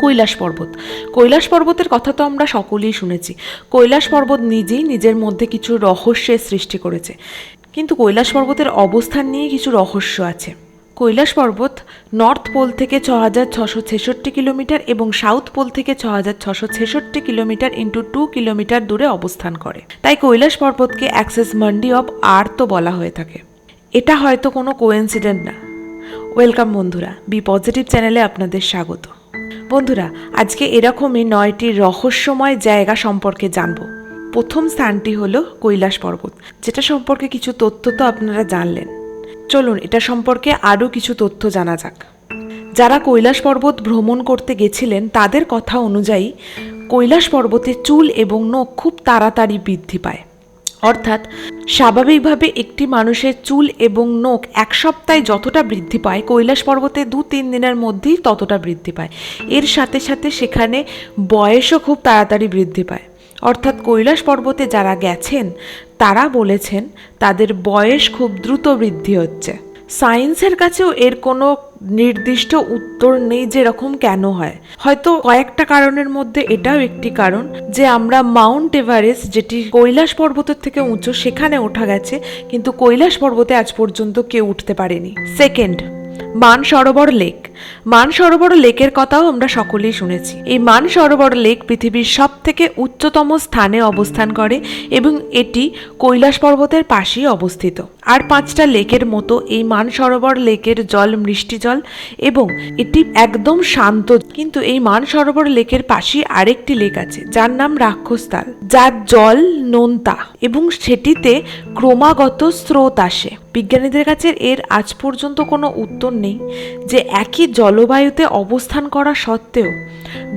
কৈলাস পর্বত। কৈলাস পর্বতের কথা তো আমরা সকলেই শুনেছি। কৈলাস পর্বত নিজেই নিজের মধ্যে কিছু রহস্যের সৃষ্টি করেছে। কিন্তু কৈলাস পর্বতের অবস্থান নিয়ে কিছু রহস্য আছে। কৈলাস পর্বত নর্থ পোল থেকে ছ হাজার ছশো ছেষট্টি কিলোমিটার এবং সাউথ পোল থেকে ছ হাজার ছশো ছেষট্টি কিলোমিটার ইন্টু টু কিলোমিটার দূরে অবস্থান করে। তাই কৈলাস পর্বতকে অ্যাক্সেস মান্ডি অফ আর্থও বলা হয়ে থাকে। এটা হয়তো কোনো কোয়েন্সিডেন্ট না। ওয়েলকাম বন্ধুরা, বি পজিটিভ চ্যানেলে আপনাদের স্বাগত। বন্ধুরা, আজকে এরকমই নয়টি রহস্যময় জায়গা সম্পর্কে জানব। প্রথম স্থানটি হলো কৈলাস পর্বত, যেটা সম্পর্কে কিছু তথ্য তো আপনারা জানলেন। চলুন, এটা সম্পর্কে আরও কিছু তথ্য জানা যাক। যারা কৈলাস পর্বত ভ্রমণ করতে গেছিলেন, তাদের কথা অনুযায়ী কৈলাস পর্বতে চুল এবং নখ খুব তাড়াতাড়ি বৃদ্ধি পায়। অর্থাৎ স্বাভাবিকভাবে একটি মানুষের চুল এবং নখ এক সপ্তাহে যতটা বৃদ্ধি পায়, কৈলাস পর্বতে দু তিন দিনের মধ্যেই ততটা বৃদ্ধি পায়। এর সাথে সাথে সেখানে বয়সও খুব তাড়াতাড়ি বৃদ্ধি পায়। অর্থাৎ কৈলাস পর্বতে যারা গেছেন, তারা বলেছেন, তাদের বয়স খুব দ্রুত বৃদ্ধি হচ্ছে। সায়েন্সের কাছেও এর কোনো নির্দিষ্ট উত্তর নেই যে রকম কেন হয়। হয়তো কয়েকটা কারণের মধ্যে এটাও একটি কারণ যে আমরা মাউন্ট এভারেস্ট, যেটি কৈলাস পর্বতের থেকে উঁচু, সেখানে ওঠা গেছে, কিন্তু কৈলাস পর্বতে আজ পর্যন্ত কেউ উঠতে পারেনি। Second Manasarovar lake. Manasarovar lake কথাও আমরা সকলেই শুনেছি। এই মান সরোবর লেক পৃথিবীর সব থেকে উচ্চতম স্থানে অবস্থান করে এবং এটি কৈলাস পর্বতের পাশেই অবস্থিত। আর পাঁচটা লেকের মতো এই মান সরোবর লেকের জল, মিষ্টি জল এবং এটি একদম শান্ত। কিন্তু এই মান সরোবর লেকের পাশেই আরেকটি লেক আছে, যার নাম রাক্ষসতাল। যার জল নোনতা এবং সেটিতে ক্রমাগত স্রোত আসে। বিজ্ঞানীদের কাছে এর আজ পর্যন্ত কোনো উত্তর নেই, যে একই জলবায়ুতে অবস্থান করা সত্ত্বেও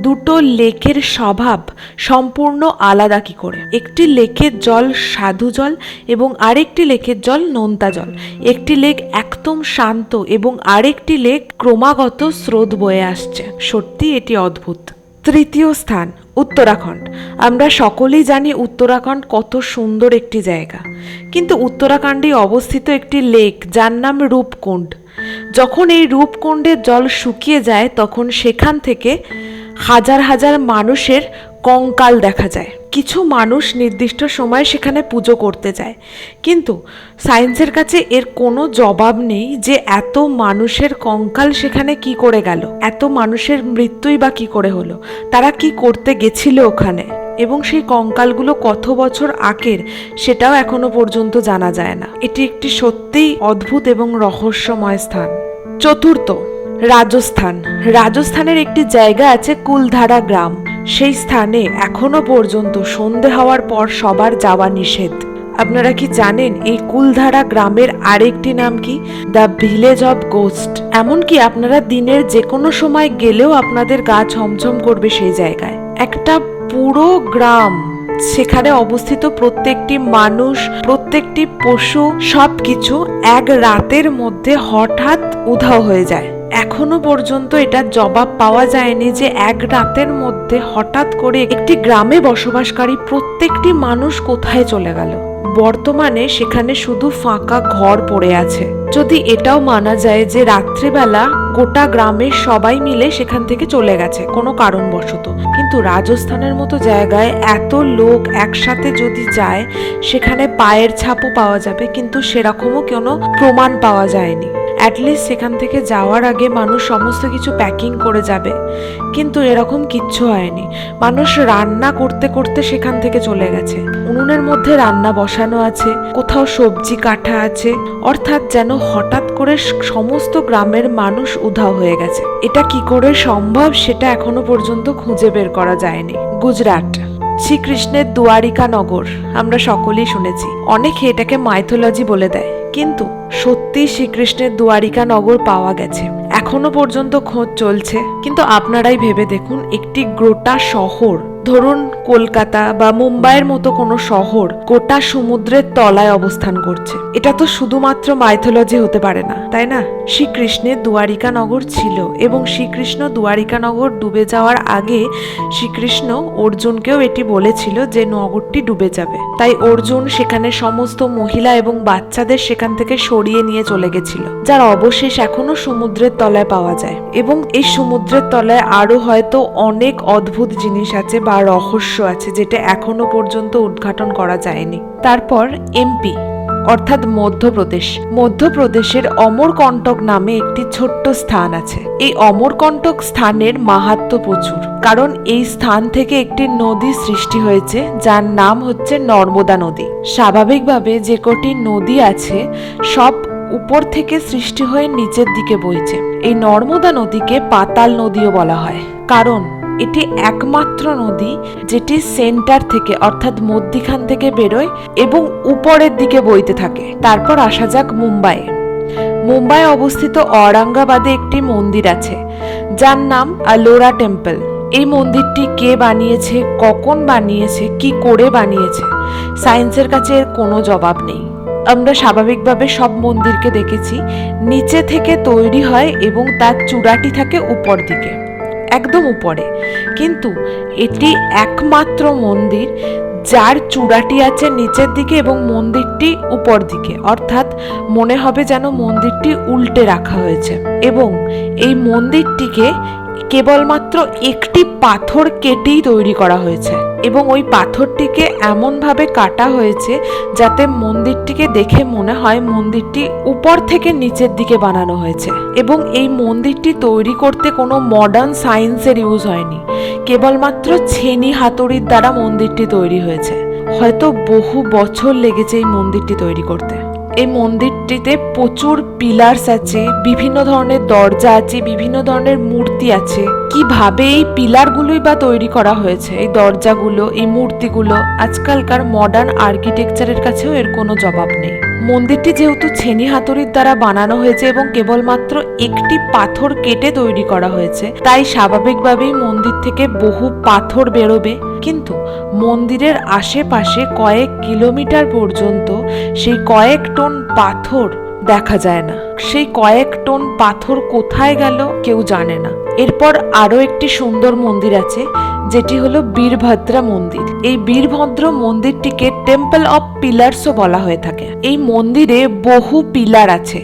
দুটো লেকের স্বভাব সম্পূর্ণ আলাদা কি করে? একটি লেকের জল সাধু জল এবং আরেকটি লেকের জল নোনতা জল। একটি লেক একদম শান্ত এবং আরেকটি লেক ক্রমাগত স্রোত বয়ে আসছে। সত্যি এটি অদ্ভুত। তৃতীয় স্থান, উত্তরাখণ্ড। আমরা সকলেই জানি উত্তরাখণ্ড কত সুন্দর একটি জায়গা। কিন্তু উত্তরাখণ্ডে অবস্থিত একটি লেক, যার নাম রূপকুণ্ড। যখন এই রূপকুণ্ডের জল শুকিয়ে যায়, তখন সেখান থেকে হাজার হাজার মানুষের কঙ্কাল দেখা যায়। কিছু মানুষ নির্দিষ্ট সময় সেখানে পুজো করতে যায়। কিন্তু সায়েন্সের কাছে এর কোনো জবাব নেই যে এত মানুষের কঙ্কাল সেখানে কি করে গেল, এত মানুষের মৃত্যুই বা কি করে হলো, তারা কি করতে গেছিল ওখানে? এবং সেই কঙ্কালগুলো কত বছর আগের সেটাও এখনও পর্যন্ত জানা যায় না। এটি একটি সত্যিই অদ্ভুত এবং রহস্যময় স্থান। চতুর্থ, রাজস্থান। রাজস্থানের একটি জায়গা আছে কুলধারা গ্রাম। সেই স্থানে এখনও পর্যন্ত সন্ধে হওয়ার পর সবার যাওয়া নিষেধ। আপনারা কি জানেন এই কুলধারা গ্রামের আরেকটি নাম কি? The village of ghost. এমনকি আপনারা দিনের যে কোনো সময় গেলেও আপনাদের গা ছমছম করবে সেই জায়গায়। একটা পুরো গ্রাম, সেখানে অবস্থিত প্রত্যেকটি মানুষ, প্রত্যেকটি পশু, সবকিছু এক রাতের মধ্যে হঠাৎ উধাও হয়ে যায়। এখনও পর্যন্ত এটা জবাব পাওয়া যায়নি যে এক রাতের মধ্যে হঠাৎ করে একটি গ্রামে বসবাসকারী প্রত্যেকটি মানুষ কোথায় চলে গেল। বর্তমানে সেখানে শুধু ফাঁকা ঘর পড়ে আছে। যদি এটাও মানা যায় যে রাত্রিবেলা গোটা গ্রামের সবাই মিলে সেখান থেকে চলে গেছে, কোনো কারণবশত। কিন্তু রাজস্থানের মতো জায়গায় এত লোক একসাথে যদি যায়, সেখানে পায়ের ছাপও পাওয়া যাবে, কিন্তু সেরকমও কোনো প্রমাণ পাওয়া যায়নি। অ্যাটলিস্ট সেখান থেকে যাওয়ার আগে মানুষ সমস্ত কিছু প্যাকিং করে যাবে। কিন্তু এরকম কিচ্ছু হয়নি। মানুষ রান্না করতে করতে সেখান থেকে চলে গেছে। উনুনের মধ্যে রান্না বসানো আছে, কোথাও সবজি কাটা আছে। অর্থাৎ যেন হঠাৎ করে সমস্ত গ্রামের মানুষ উধাও হয়ে গেছে। এটা কি করে সম্ভব সেটা এখনও পর্যন্ত খুঁজে বের করা যায়নি। গুজরাট, শ্রীকৃষ্ণের দুয়ারিকা নগর, আমরা সকলেই শুনেছি। অনেকে এটাকে মাইথোলজি বলে দেয়। কিন্তু সত্যি শ্রীকৃষ্ণের দুয়ারিকা নগর পাওয়া গেছে। এখনও পর্যন্ত খোঁজ চলছে। কিন্তু আপনারাই ভেবে দেখুন, একটি গোটা শহর ধরুন কলকাতা বা মুম্বাইয়ের মতো কোনো শহর গোটা সমুদ্রের তলায় অবস্থান করছে। এটা তো শুধুমাত্র মাইথোলজি হতে পারে না, তাই না? শ্রীকৃষ্ণের দুয়ারিকা নগর ছিল এবং শ্রীকৃষ্ণ দুয়ারিকা নগর ডুবে যাওয়ার আগে শ্রীকৃষ্ণ অর্জুনকেও এটি বলেছিল যে নগরটি ডুবে যাবে। তাই অর্জুন সেখানে সমস্ত মহিলা এবং বাচ্চাদের সেখান থেকে সরিয়ে নিয়ে চলে গেছিল, যার অবশেষ এখনও সমুদ্রের তলায় পাওয়া যায়। এবং এই সমুদ্রের তলায় আরও হয়তো অনেক অদ্ভুত জিনিস আছে বা রহস্য আছে যেটা এখনও পর্যন্ত উদ্ঘাটন করা যায়নি। তারপর এমপি অর্থাৎ মধ্যপ্রদেশ। মধ্যপ্রদেশের অমরকণ্টক নামে একটি ছোট্ট স্থান আছে। এই অমরকণ্টক স্থানের মাহাত্ম প্রচুর, কারণ এই স্থান থেকে একটি নদী সৃষ্টি হয়েছে, যার নাম হচ্ছে নর্মদা নদী। স্বাভাবিকভাবে যে কটি নদী আছে, সব উপর থেকে সৃষ্টি হয়ে নিচের দিকে বইছে। এই নর্মদা নদীকে পাতাল নদীও বলা হয়। কারণ এটি একমাত্র নদী যেটি সেন্টার থেকে, অর্থাৎ মধ্যিখান থেকে বেরোয় এবং উপরের দিকে বইতে থাকে। তারপর আসা যাক মুম্বাইয়ে মুম্বাই অবস্থিত অরাঙ্গাবাদে একটি মন্দির আছে, যার নাম আলোরা টেম্পল। এই মন্দিরটি কে বানিয়েছে, কখন বানিয়েছে, কি করে বানিয়েছে, সায়েন্সের কাছে এর কোনো জবাব নেই। আমরা স্বাভাবিকভাবে সব মন্দিরকে দেখেছি, নিচে থেকে তৈরি হয় এবং তার চূড়াটি থাকে উপর দিকে। একদম উপরে। কিন্তু এটি একমাত্র মন্দির যার চূড়াটি আছে নিচের দিকে এবং মন্দিরটি উপর দিকে। অর্থাৎ মনে হবে যেন মন্দিরটি উল্টে রাখা হয়েছে। এবং এই মন্দিরটিকে কেবলমাত্র একটি পাথর কেটেই তৈরি করা হয়েছে এবং ওই পাথরটিকে এমনভাবে কাটা হয়েছে যাতে মন্দিরটিকে দেখে মনে হয় মন্দিরটি উপর থেকে নিচের দিকে বানানো হয়েছে এবং এই মন্দিরটি তৈরি করতে কোনো মডার্ন সায়েন্সের ইউজ হয়নি। কেবলমাত্র ছেনি হাতুড়ির দ্বারা মন্দিরটি তৈরি হয়েছে। হয়তো বহু বছর লেগেছে এই মন্দিরটি তৈরি করতে। এই মন্দিরটিতে প্রচুর পিলার্স আছে, বিভিন্ন ধরনের দরজা আছে, বিভিন্ন ধরনের মূর্তি আছে। কীভাবে এই পিলারগুলোই বা তৈরি করা হয়েছে? এই দরজাগুলো, এই মূর্তিগুলো, আজকালকার মডার্ন আর্কিটেকচারের কাছেও এর কোনো জবাব নেই। মন্দিরটি যেহেতু ছেনি হাতুড়ির দ্বারা বানানো হয়েছে এবং কেবলমাত্র একটি পাথর কেটে তৈরি করা হয়েছে, তাই স্বাভাবিকভাবেই মন্দির থেকে বহু পাথর বেরোবে। কিন্তু মন্দিরের আশেপাশে কয়েক কিলোমিটার পর্যন্ত সেই কয়েক টন পাথর দেখা যায় না। সেই কয়েক টন পাথর কোথায় গেল কেউ জানে না। এরপর আরও একটি সুন্দর মন্দির আছে, যেটি হলো বীরভদ্রা মন্দির। এই বীরভদ্র মন্দিরটিকে টেম্পল অফ পিলার্সও বলা হয়ে থাকে। এই মন্দিরে বহু পিলার আছে,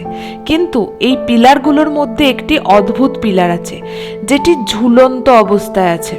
কিন্তু এই পিলারগুলোর মধ্যে একটি অদ্ভুত পিলার আছে, যেটি ঝুলন্ত অবস্থায় আছে।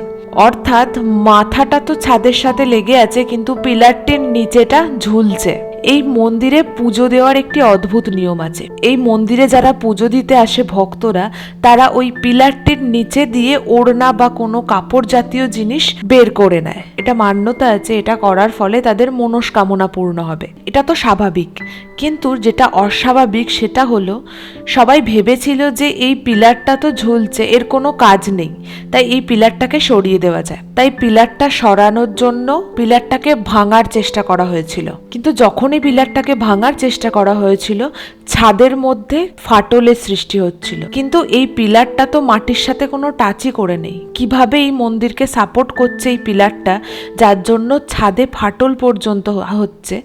অর্থাৎ মাথাটা তো ছাদের সাথে লেগে আছে, কিন্তু পিলারটির নিচেটা ঝুলছে। এই মন্দিরে পুজো দেওয়ার একটি অদ্ভুত নিয়ম আছে। এই মন্দিরে যারা পুজো দিতে আসে ভক্তরা, তারা ওই পিলারটির নিচে দিয়ে ওড়না বা কোনো কাপড় জাতীয় জিনিস বের করে নেয়। এটা মান্যতা আছে, এটা করার ফলে তাদের মনস্কামনা পূর্ণ হবে। এটা তো স্বাভাবিক। কিন্তু যেটা অস্বাভাবিক সেটা হলো, সবাই ভেবেছিল যে এই পিলারটা তো ঝুলছে, এর কোনো কাজ নেই। তাই এই পিলারটাকে সরিয়ে দেওয়া যায়। তাই পিলারটা সরানোর জন্য পিলারটাকে ভাঙার চেষ্টা করা হয়েছিল। কিন্তু যখন এই পিলারটাকে ভাঙার চেষ্টা করা হয়েছিল, ছাদের মধ্যে ফাটলের সৃষ্টি হচ্ছিল। কিন্তু এই পিলারটা তো মাটির সাথে কোনো টাচই করে নেই। কীভাবে এই মন্দিরকে সাপোর্ট করছে এই পিলারটা, যার জন্য ছাদে ফাটল পর্যন্ত হচ্ছে,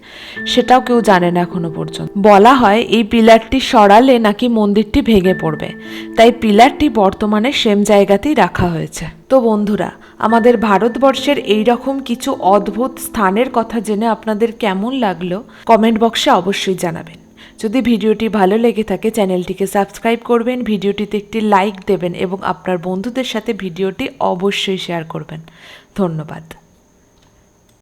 সেটাও কেউ জানে না এখনও পর্যন্ত। বলা হয় এই পিলারটি সরালে নাকি মন্দিরটি ভেঙে পড়বে। তাই পিলারটি বর্তমানে সেম জায়গাতেই রাখা হয়েছে। তো বন্ধুরা আমাদের ভারতবর্ষের এই রকম কিছু অদ্ভুত স্থানের কথা জেনে আপনাদের কেমন লাগল কমেন্ট বক্সে অবশ্যই জানাবেন। যদি ভিডিওটি ভালো লেগে থাকে, চ্যানেলটিকে সাবস্ক্রাইব করবেন, ভিডিওটিতে একটি লাইক দেবেন এবং আপনার বন্ধুদের সাথে ভিডিওটি অবশ্যই শেয়ার করবেন। ধন্যবাদ।